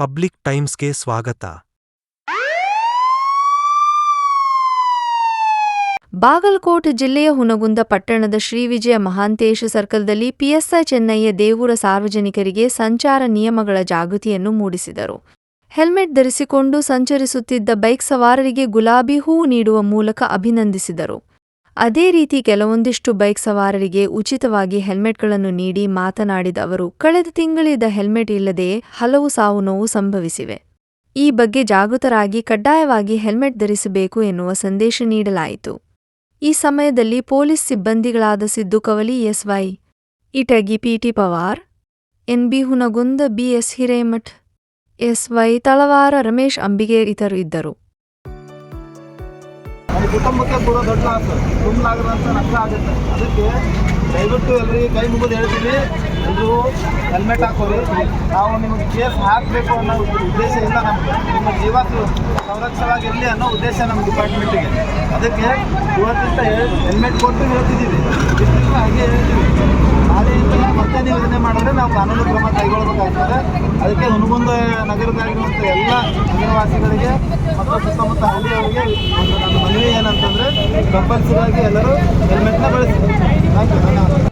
Public ಟೈಮ್ಸ್ಗೆ ಸ್ವಾಗತ. ಬಾಗಲಕೋಟೆ ಜಿಲ್ಲೆಯ ಹುನಗುಂದ ಪಟ್ಟಣದ ಶ್ರೀ ವಿಜಯ ಮಹಾಂತೇಶ ಸರ್ಕಲ್ದಲ್ಲಿ ಪಿಎಸ್ಐ ಚೆನ್ನಯ್ಯ ದೇವೂರ ಸಾರ್ವಜನಿಕರಿಗೆ ಸಂಚಾರ ನಿಯಮಗಳ ಜಾಗೃತಿಯನ್ನು ಮೂಡಿಸಿದರು. ಹೆಲ್ಮೆಟ್ ಧರಿಸಿಕೊಂಡು ಸಂಚರಿಸುತ್ತಿದ್ದ ಬೈಕ್ ಸವಾರರಿಗೆ ಗುಲಾಬಿ ಹೂವು ನೀಡುವ ಮೂಲಕ ಅಭಿನಂದಿಸಿದರು. ಅದೇ ರೀತಿ ಕೆಲವೊಂದಿಷ್ಟು ಬೈಕ್ ಸವಾರರಿಗೆ ಉಚಿತವಾಗಿ ಹೆಲ್ಮೆಟ್ಗಳನ್ನು ನೀಡಿ ಮಾತನಾಡಿದ ಅವರು, ಕಳೆದ ತಿಂಗಳಿದ್ದ ಹೆಲ್ಮೆಟ್ ಇಲ್ಲದೆಯೇ ಹಲವು ಸಾವು ನೋವು ಸಂಭವಿಸಿವೆ. ಈ ಬಗ್ಗೆ ಜಾಗೃತರಾಗಿ ಕಡ್ಡಾಯವಾಗಿ ಹೆಲ್ಮೆಟ್ ಧರಿಸಬೇಕು ಎನ್ನುವ ಸಂದೇಶ ನೀಡಲಾಯಿತು. ಈ ಸಮಯದಲ್ಲಿ police ಸಿಬ್ಬಂದಿಗಳಾದ Siddu Kavali, SY Itagi, PT Pawar, NB Hungund, BS Hiremath, SY Talawar Ramesh Ambige ಇತರು ಇದ್ದರು. ಕುಟುಂಬಕ್ಕೆ ಕೂಡ ದೊಡ್ಡ ಲಾಸ್ ತುಂಬಲಾಗದಂತ ನಷ್ಟ ಆಗುತ್ತೆ. ಅದಕ್ಕೆ ದಯವಿಟ್ಟು ಎಲ್ಲರಿಗೆ ಕೈ ಮುಗಿದು ಹೇಳ್ತೀವಿ ಎಲ್ಲರೂ ಹೆಲ್ಮೆಟ್ ಹಾಕೋರಿ ನಾವು ನಿಮಗೆ ಕೇಸ್ ಹಾಕಬೇಕು ಅನ್ನೋ ಉದ್ದೇಶ ಇಲ್ಲ ನಮಗೆ, ನಿಮ್ಮ ಜೀವ ಸಂರಕ್ಷವಾಗಿರಲಿ ಅನ್ನೋ ಉದ್ದೇಶ ನಮ್ಮ ಡಿಪಾರ್ಟ್ಮೆಂಟಿಗೆ ಅದಕ್ಕೆ ಇವತ್ತಿಂದ ಹೆಲ್ಮೆಟ್ ಕೊಟ್ಟು ಹೇಳ್ತಿದ್ದೀವಿ. ಹಾಗೆ ಹೇಳ್ತೀವಿ. ನಾಳೆಯಿಂದ ಮತ್ತೆ ನೀವು ಇದನ್ನೇ ಮಾಡಿದ್ರೆ ನಾವು ಕಾನೂನು ಕ್ರಮ ಕೈಗೊಳ್ಳಬೇಕಾಗ್ತದೆ. ಅದಕ್ಕೆ ಹುನಗುಂದ ನಗರದಾಗಿರುವಂಥ ಎಲ್ಲ ನಗರವಾಸಿಗಳಿಗೆ ಮತ್ತು ಸುತ್ತಮುತ್ತ ಹಳ್ಳಿಯವರಿಗೆ ಒಂದು ಆಗಿ ಎಲ್ಲರೂ ಹೆಲ್ಮೆಟ್ನ ಬಳಸಿ. Thank you